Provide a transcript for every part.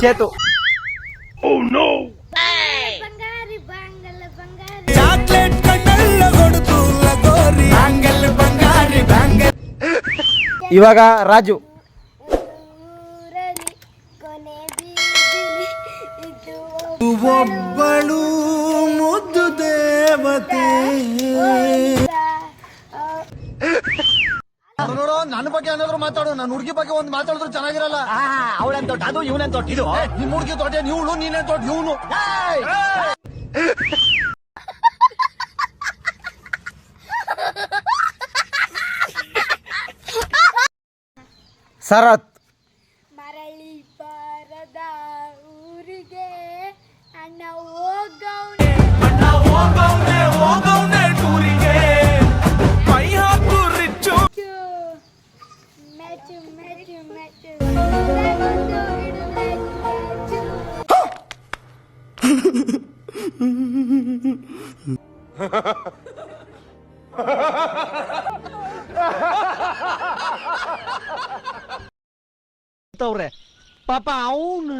చేతు ಇವಾಗ ರಾಜು ಒಬ್ಬಳು ನನ್ನ ಬಗ್ಗೆ ಏನಾದ್ರು ಮಾತಾಡು. ನನ್ನ ಹುಡುಗಿ ಬಗ್ಗೆ ಒಂದು ಮಾತಾಡಿದ್ರು ಚೆನ್ನಾಗಿರಲ್ಲ. ಅವಳೇನ್ ದೊಡ್ಡ ಅದು ಇವನೇನ್ ದೊಡ್ಡ ಇದು? ನಿಮ್ ಹುಡುಗಿ ದೊಡ್ಡ ಇವಳು ನೀನೇ ದೊಡ್ಡ ಇವನು. ಸರತ್. ಮರಳಿ ಬಾರದ ಊರಿಗೆ ಅಣ್ಣ ಅವ್ರೆ ಪಾಪ ಅವನು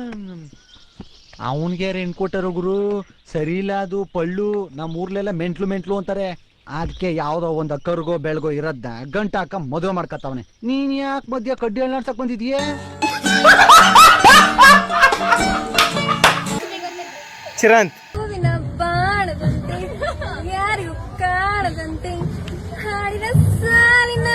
ಅವನ್ಗೆ ರೇಣ್ ಕೊಟ್ಟರು ಗುರು. ಸರಿ ಇಲ್ಲ ಅದು, ಪಳ್ಳು ನಮ್ಮ ಊರ್ಲೆಲ್ಲ ಮೆಂಟ್ಲು ಮೆಂಟ್ಲು ಅಂತಾರೆ. ಅದಕ್ಕೆ ಯಾವುದೋ ಒಂದು ಕರ್ಗೋ ಬೆಳಗೋ ಇರೋದ್ನ ಗಂಟ ಹಾಕ ಮದುವೆ ಮಾಡ್ಕೊತಾವನೆ ನೀನ್ ಯಾಕೆ ಮಧ್ಯ ಕಡ್ಡಿ ಅಲ್ಲಾಡ್ಸಕ್ ಬಂದಿದ್ಯೇ? ಚಿರಂತ್. ಹೂವಿನ ಬಾಣದಂತೆ ಯಾರಿಗೂ ಕಾಣದಂತೆ ಹಾಡಿನ ಸಾಲಿನ